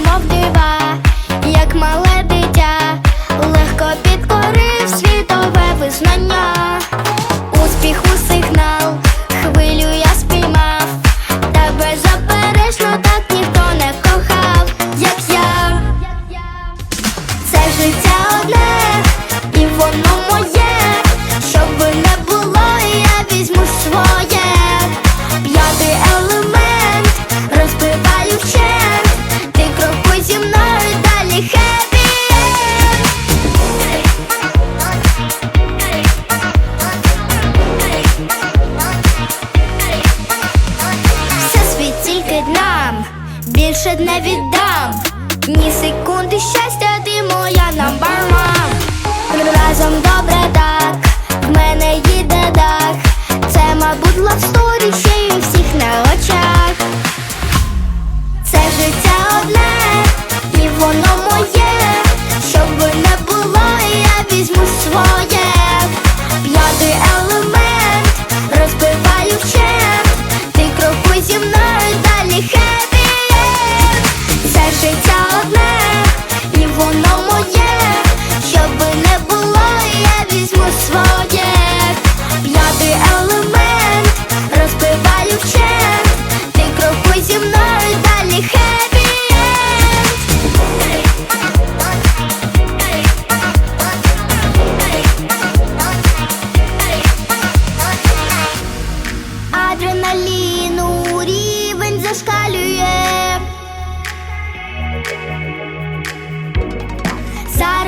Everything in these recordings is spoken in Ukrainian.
мов дива, як мале дитя, легко. більше не віддам. Ні секунди щастя, ти моя number one Разом добре так, в мене їде дах. Це, мабуть, лавсторі ще й у всіх на очах. Це життя одне, і воно моє.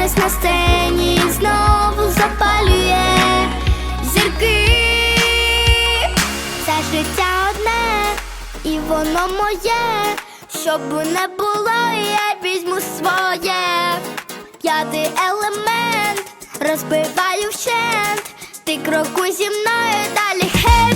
Зараз на сцені знову запалює зірки. Це життя одне, і воно моє. Щоб не було, я візьму своє. П'ятий елемент розбиваю вщент. Ти крокуй зі мною далі хеппі